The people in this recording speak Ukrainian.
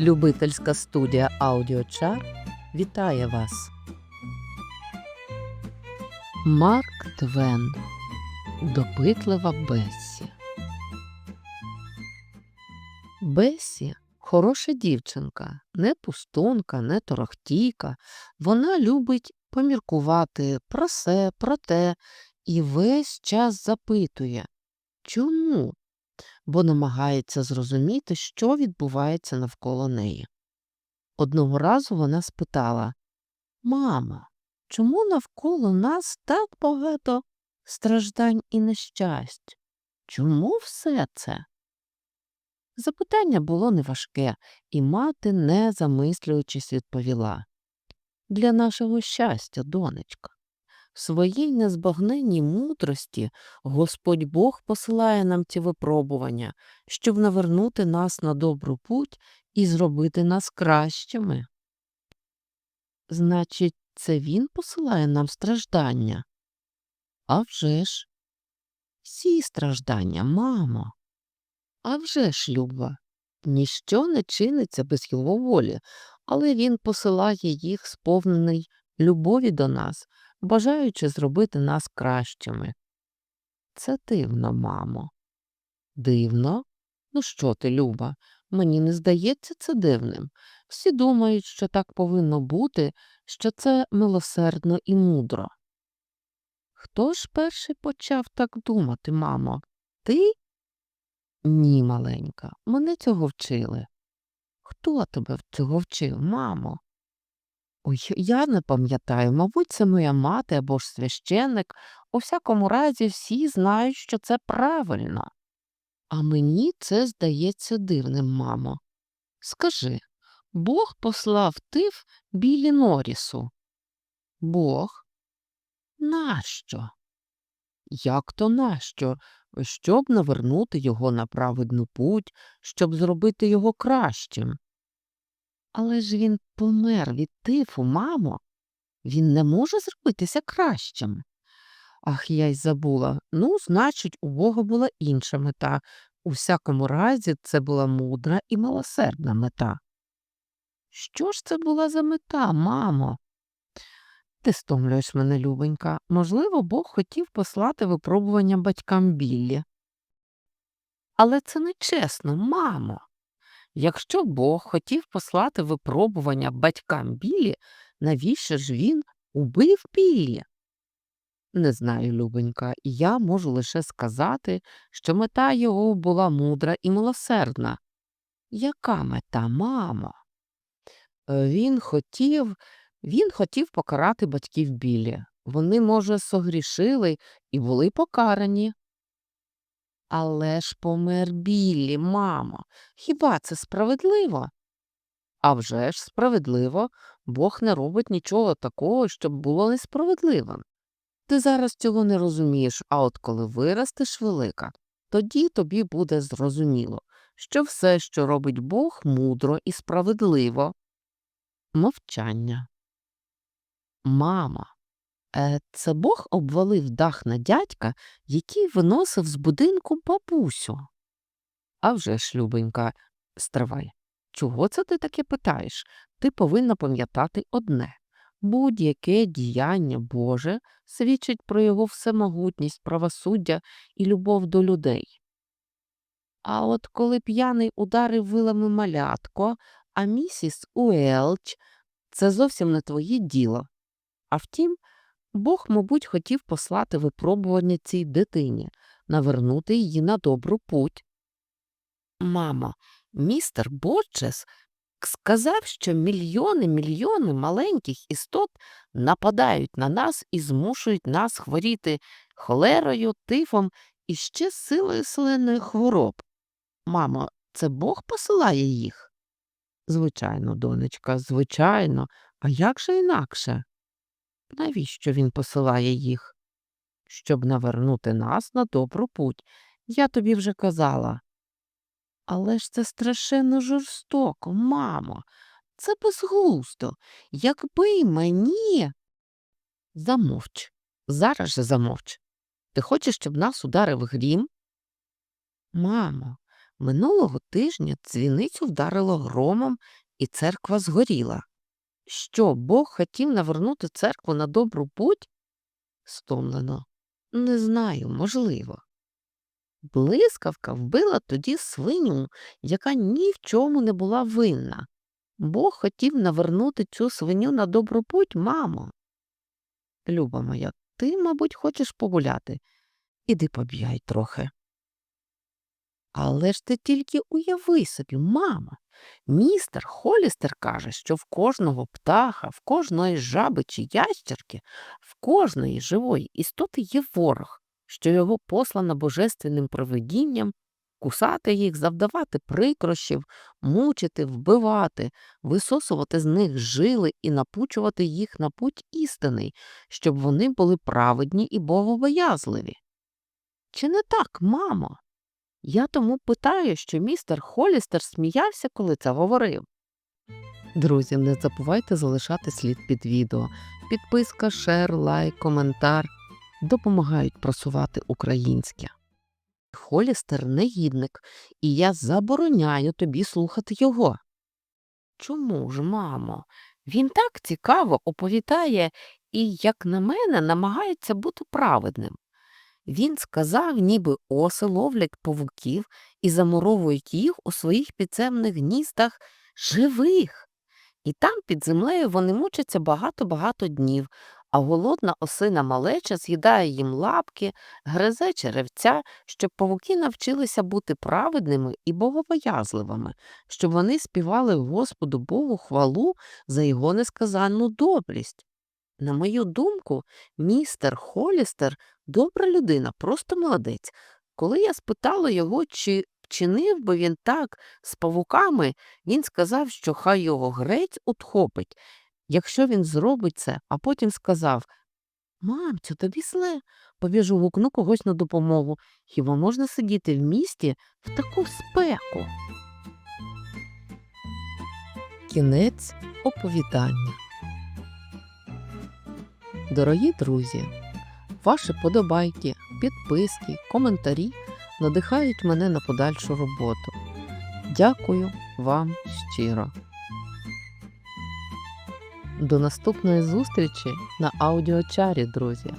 Любительська студія Аудіочар вітає вас. Марк Твен Допитлива Бесі. Бесі хороша дівчинка, не пустунка, не торохтійка. Вона любить поміркувати про се, про те і весь час запитує чому? Бо намагається зрозуміти, що відбувається навколо неї. Одного разу вона спитала Мамо, чому навколо нас так багато страждань і нещасть? Чому все це? Запитання було неважке, і мати, не замислюючись, відповіла Для нашого щастя, донечка. В своїй незбагненній мудрості Господь Бог посилає нам ці випробування, щоб навернути нас на добру путь і зробити нас кращими. Значить, це він посилає нам страждання? А вже ж. Всі страждання, мамо. А вже ж, Люба, ніщо не чиниться без його волі, але він посилає їх сповнений любові до нас, бажаючи зробити нас кращими. Це дивно, мамо. Дивно? Ну що ти, Люба? Мені не здається це дивним. Всі думають, що так повинно бути, що це милосердно і мудро. Хто ж перший почав так думати, мамо? Ти? Ні, маленька, мене цього вчили. Хто тебе цього вчив, мамо? Ой, я не пам'ятаю, мабуть, це моя мати або ж священник. У всякому разі, всі знають, що це правильно. А мені це здається дивним, мамо. Скажи, Бог послав тиф білі Норісу. Бог? Нащо? Як то нащо? Щоб навернути його на праведну путь, щоб зробити його кращим. Але ж він помер від тифу, мамо. Він не може зробитися кращим. Ах, я й забула. Ну, значить, у Бога була інша мета. У всякому разі, це була мудра і милосердна мета. Що ж це була за мета, мамо? Ти стомлюєш мене, любенька. Можливо, Бог хотів послати випробування батькам Біллі. Але це нечесно, мамо. Якщо Бог хотів послати випробування батькам Біллі, навіщо ж він убив Біллі? Не знаю, любенька, я можу лише сказати, що мета його була мудра і милосердна. Яка мета, мамо? Е, Він хотів, він хотів покарати батьків Біллі. Вони, може, согрішили і були покарані. Але ж помер Біллі, мамо. Хіба це справедливо? А вже ж справедливо, Бог не робить нічого такого, щоб було несправедливим. Ти зараз цього не розумієш, а от коли виростеш велика, тоді тобі буде зрозуміло, що все, що робить Бог, мудро і справедливо. Мовчання. Мама, це Бог обвалив дах на дядька, який виносив з будинку бабусю. А вже ж, любенька, стривай. Чого це ти таке питаєш? Ти повинна пам'ятати одне будь-яке діяння Боже свідчить про його всемогутність, правосуддя і любов до людей. А от коли п'яний ударив вилами малятко, а місіс Уелч, це зовсім не твоє діло. А втім, Бог, мабуть, хотів послати випробування цій дитині, навернути її на добру путь. Мамо, містер Борчес сказав, що мільйони мільйони маленьких істот нападають на нас і змушують нас хворіти холерою, тифом і ще силою селеної хвороб. Мамо, це Бог посилає їх? Звичайно, донечка, звичайно. А як же інакше? Навіщо він посилає їх? Щоб навернути нас на добру путь. Я тобі вже казала. Але ж це страшенно жорстоко, мамо. Це безглуздо. Якби мені. Замовч. Зараз же замовч. Ти хочеш, щоб нас ударив грім? Мамо, Минулого тижня дзвіницю вдарило громом, і церква згоріла. Що, Бог хотів навернути церкву на добру путь? Стомлено. Не знаю, можливо. Блискавка вбила тоді свиню, яка ні в чому не була винна. Бог хотів навернути цю свиню на добру путь, мамо. Люба моя, ти, мабуть, хочеш погуляти. Іди побігай трохи. Але ж ти тільки уяви собі, мамо. Містер Холістер каже, що в кожного птаха, в кожної жаби чи ящерки, в кожної живої істоти є ворог, що його послано божественним провидінням кусати їх, завдавати прикрощів, мучити, вбивати, висосувати з них жили і напучувати їх на путь істинний, щоб вони були праведні і боговоязливі. Чи не так, мамо? Я тому питаю, що містер Холістер сміявся, коли це говорив. Друзі, не забувайте залишати слід під відео. Підписка, шер, лайк, коментар допомагають просувати українське. Холістер негідник, і я забороняю тобі слухати його. Чому ж, мамо? Він так цікаво оповідає і, як на мене, намагається бути праведним. Він сказав, ніби оси ловлять павуків і замуровують їх у своїх підземних гніздах живих. І там під землею вони мучаться багато-багато днів, а голодна осина малеча з'їдає їм лапки, гризе черевця, щоб павуки навчилися бути праведними і боговоязливими, щоб вони співали Господу Богу хвалу за його несказанну добрість. На мою думку, містер Холістер добра людина, просто молодець. Коли я спитала його, чи вчинив би він так з павуками, він сказав, що хай його грець утхопить, якщо він зробить це, а потім сказав Мамцю, тобі зле, побіжу гукну когось на допомогу. Хіба можна сидіти в місті в таку спеку? Кінець оповідання. Дорогі друзі, ваші подобайки, підписки, коментарі надихають мене на подальшу роботу. Дякую вам щиро. До наступної зустрічі на аудіочарі, друзі!